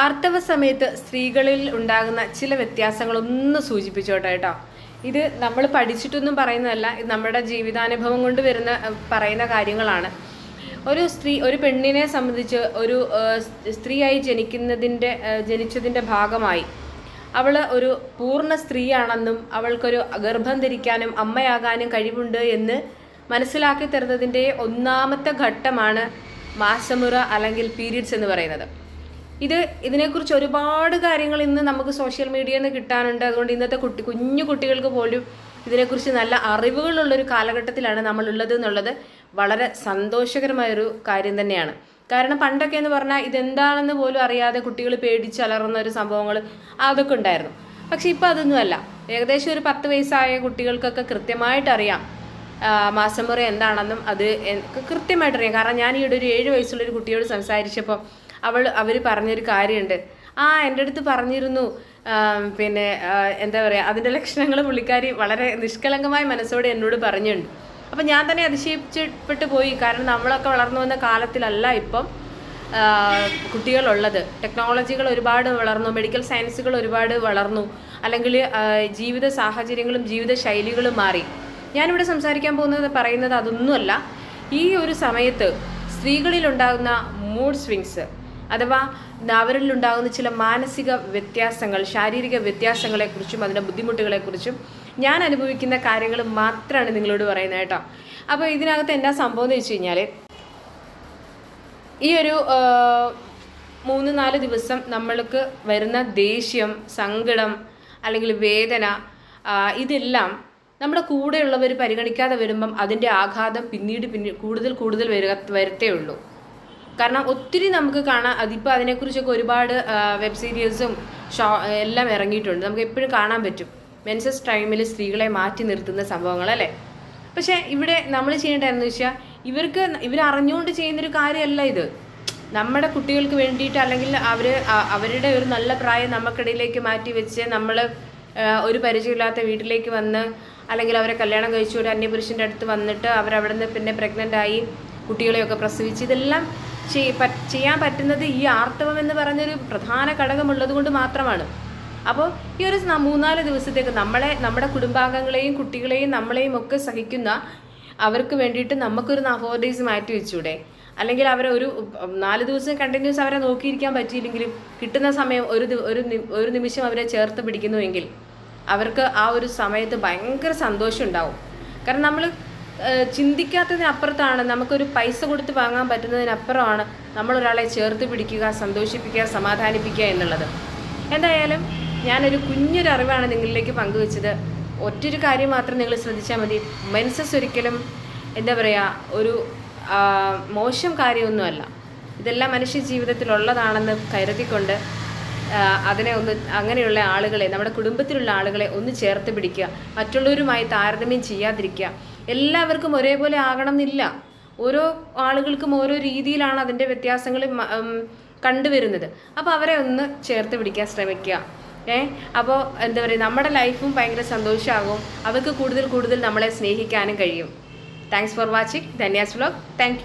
ആർത്തവ സമയത്ത് സ്ത്രീകളിൽ ഉണ്ടാകുന്ന ചില വ്യത്യാസങ്ങളൊന്ന് സൂചിപ്പിച്ചോട്ടെ കേട്ടോ. ഇത് നമ്മൾ പഠിച്ചിട്ടൊന്നും പറയുന്നതല്ല ഇത് നമ്മുടെ ജീവിതാനുഭവം കൊണ്ട് വരുന്ന പറയുന്ന കാര്യങ്ങളാണ്. ഒരു സ്ത്രീ ഒരു പെണ്ണിനെ സംബന്ധിച്ച് ഒരു സ്ത്രീയായി ജനിക്കുന്നതിന്റെ ജനിച്ചതിന്റെ ഭാഗമായി അവൾ ഒരു പൂർണ സ്ത്രീയാണെന്നും അവൾക്കൊരു ഗർഭം ധരിക്കാനും അമ്മയാകാനും കഴിവുണ്ട് എന്ന് മനസ്സിലാക്കി തരുന്നതിന്റെ ഒന്നാമത്തെ ഘട്ടമാണ് മാസമുറ അല്ലെങ്കിൽ പീരീഡ്സ് എന്ന് പറയുന്നത്. ഇത് ഇതിനെക്കുറിച്ച് ഒരുപാട് കാര്യങ്ങൾ ഇന്ന് നമുക്ക് സോഷ്യൽ മീഡിയയിൽ നിന്ന് കിട്ടാനുണ്ട്. അതുകൊണ്ട് ഇന്നത്തെ കുട്ടി കുഞ്ഞു കുട്ടികൾക്ക് പോലും ഇതിനെക്കുറിച്ച് നല്ല അറിവുകളുള്ളൊരു കാലഘട്ടത്തിലാണ് നമ്മളുള്ളത് എന്നുള്ളത് വളരെ സന്തോഷകരമായൊരു കാര്യം തന്നെയാണ്. കാരണം പണ്ടൊക്കെ എന്ന് പറഞ്ഞാൽ ഇതെന്താണെന്ന് പോലും അറിയാതെ കുട്ടികൾ പേടിച്ചലറുന്ന ഒരു സംഭവങ്ങൾ അതൊക്കെ ഉണ്ടായിരുന്നു. പക്ഷെ ഇപ്പോൾ അതൊന്നുമല്ല ഏകദേശം ഒരു പത്ത് വയസ്സായ കുട്ടികൾക്കൊക്കെ കൃത്യമായിട്ട് അറിയാം മാസം മുറി എന്താണെന്നും അത് കൃത്യമായിട്ട് അറിയാം. കാരണം ഞാൻ ഈയിടെ ഒരു ഏഴ് വയസ്സുള്ള ഒരു കുട്ടിയോട് സംസാരിച്ചപ്പോൾ അവൾ അവർ പറഞ്ഞൊരു കാര്യമുണ്ട് ആ എന്റെ അടുത്ത് പറഞ്ഞിരുന്നു. പിന്നെ എന്താ പറയുക അതിന്റെ ലക്ഷണങ്ങൾ പുള്ളിക്കാരി വളരെ നിഷ്കളങ്കമായ മനസ്സോടെ എന്നോട് പറഞ്ഞിട്ടുണ്ട് അപ്പം ഞാൻ തന്നെ അതിശയിച്ചപ്പെട്ട് പോയി. കാരണം നമ്മളൊക്കെ വളർന്നു വന്ന കാലത്തിലല്ല ഇപ്പം കുട്ടികളുള്ളത്. ടെക്നോളജികൾ ഒരുപാട് വളർന്നു മെഡിക്കൽ സയൻസുകൾ ഒരുപാട് വളർന്നു. അല്ലെങ്കിൽ ജീവിത സാഹചര്യങ്ങളും ജീവിത ശൈലികളും മാറി. ഞാനിവിടെ സംസാരിക്കാൻ പോകുന്നത് പറയുന്നത് അതൊന്നുമല്ല. ഈ ഒരു സമയത്ത് സ്ത്രീകളിലുണ്ടാകുന്ന മൂഡ് സ്വിങ്സ് അഥവാ അവരിലുണ്ടാകുന്ന ചില മാനസിക വ്യത്യാസങ്ങൾ ശാരീരിക വ്യത്യാസങ്ങളെക്കുറിച്ചും അതിന്റെ ബുദ്ധിമുട്ടുകളെക്കുറിച്ചും ഞാൻ അനുഭവിക്കുന്ന കാര്യങ്ങൾ മാത്രമാണ് നിങ്ങളോട് പറയുന്നത് കേട്ടോ. അപ്പോൾ ഇതിനകത്ത് എന്താ സംഭവം എന്ന് വെച്ച് കഴിഞ്ഞാൽ ഈ ഒരു മൂന്ന് നാല് ദിവസം നമ്മൾക്ക് വരുന്ന ദേഷ്യം സങ്കടം അല്ലെങ്കിൽ വേദന ഇതെല്ലാം നമ്മുടെ കൂടെയുള്ളവർ പരിഗണിക്കാതെ വരുമ്പം അതിന്റെ ആഘാതം പിന്നീട് പിന്നീട് കൂടുതൽ കൂടുതൽ വരിക വരത്തേ ഉള്ളൂ. കാരണം ഒത്തിരി നമുക്ക് കാണാം. അതിപ്പോൾ അതിനെക്കുറിച്ചൊക്കെ ഒരുപാട് വെബ് സീരീസും ഷോ എല്ലാം ഇറങ്ങിയിട്ടുണ്ട്. നമുക്ക് എപ്പോഴും കാണാൻ പറ്റും. മെൻസസ് ടൈമിൽ സ്ത്രീകളെ മാറ്റി നിർത്തുന്ന സംഭവങ്ങൾ അല്ലേ? പക്ഷേ ഇവിടെ നമ്മൾ ചെയ്യേണ്ടതെന്ന് വെച്ചാൽ ഇവർക്ക് ഇവർ അറിഞ്ഞുകൊണ്ട് ചെയ്യുന്നൊരു കാര്യമല്ല ഇത്. നമ്മുടെ കുട്ടികൾക്ക് വേണ്ടിയിട്ട് അല്ലെങ്കിൽ അവർ അവരുടെ ഒരു നല്ല പ്രായം നമുക്കിടയിലേക്ക് മാറ്റി വെച്ച് നമ്മൾ ഒരു പരിചയമില്ലാത്ത വീട്ടിലേക്ക് വന്ന് അല്ലെങ്കിൽ അവരെ കല്യാണം കഴിച്ചു ഒരു അന്യപുരുഷന്റെ അടുത്ത് വന്നിട്ട് അവരവിടെ നിന്ന് പിന്നെ പ്രഗ്നന്റ് ആയി കുട്ടികളെയൊക്കെ പ്രസവിച്ച് ഇതെല്ലാം ചെയ്യാൻ പറ്റുന്നത് ഈ ആർത്തവം എന്ന് പറഞ്ഞൊരു പ്രധാന ഘടകമുള്ളത് കൊണ്ട് മാത്രമാണ്. അപ്പോൾ ഈ ഒരു മൂന്നാൽ ദിവസത്തേക്ക് നമ്മളെ നമ്മുടെ കുടുംബാംഗങ്ങളെയും കുട്ടികളെയും നമ്മളെയും ഒക്കെ സഹിക്കുന്ന അവർക്ക് വേണ്ടിയിട്ട് നമുക്കൊരു ഫോർ ഡേയ്സ് മാറ്റി വെച്ചൂടെ? അല്ലെങ്കിൽ അവരെ ഒരു നാല് ദിവസം കണ്ടിന്യൂസ് അവരെ നോക്കിയിരിക്കാൻ പറ്റിയില്ലെങ്കിലും കിട്ടുന്ന സമയം ഒരു ഒരു ഒരു നിമിഷം അവരെ ചേർത്ത് പിടിക്കുന്നുവെങ്കിൽ അവർക്ക് ആ ഒരു സമയത്ത് ഭയങ്കര സന്തോഷം ഉണ്ടാവും. കാരണം നമ്മൾ ചിന്തിക്കാത്തതിനപ്പുറത്താണ് നമുക്കൊരു പൈസ കൊടുത്ത് വാങ്ങാൻ പറ്റുന്നതിനപ്പുറമാണ് നമ്മളൊരാളെ ചേർത്ത് പിടിക്കുക സന്തോഷിപ്പിക്കുക സമാധാനിപ്പിക്കുക എന്നുള്ളത്. എന്തായാലും ഞാനൊരു കുഞ്ഞൊരു അറിവാണ് നിങ്ങളിലേക്ക് പങ്കുവെച്ചത്. ഒറ്റൊരു കാര്യം മാത്രം നിങ്ങൾ ശ്രദ്ധിച്ചാൽ മതി. മെൻസസ് ഒരിക്കലും എന്താ പറയുക ഒരു മോശം കാര്യമൊന്നുമല്ല. ഇതെല്ലാം മനുഷ്യ ജീവിതത്തിലുള്ളതാണെന്ന് കരുതിക്കൊണ്ട് അതിനെ ഒന്ന് അങ്ങനെയുള്ള ആളുകളെ നമ്മുടെ കുടുംബത്തിലുള്ള ആളുകളെ ഒന്ന് ചേർത്ത് പിടിക്കുക. മറ്റുള്ളവരുമായി താരതമ്യം ചെയ്യാതിരിക്കുക. എല്ലാവർക്കും ഒരേപോലെ ആകണം എന്നില്ല ഓരോ ആളുകൾക്കും ഓരോ രീതിയിലാണ് അതിന്റെ വ്യത്യാസങ്ങൾ കണ്ടുവരുന്നത്. അപ്പോൾ അവരെ ഒന്ന് ചേർത്ത് പിടിക്കാൻ ശ്രമിക്കുക. ഏ അപ്പോൾ എന്താ പറയുക നമ്മുടെ ലൈഫും ഭയങ്കര സന്തോഷമാകും. അവർക്ക് കൂടുതൽ കൂടുതൽ നമ്മളെ സ്നേഹിക്കാനും കഴിയും. Thanks for watching Dhanya's vlog thank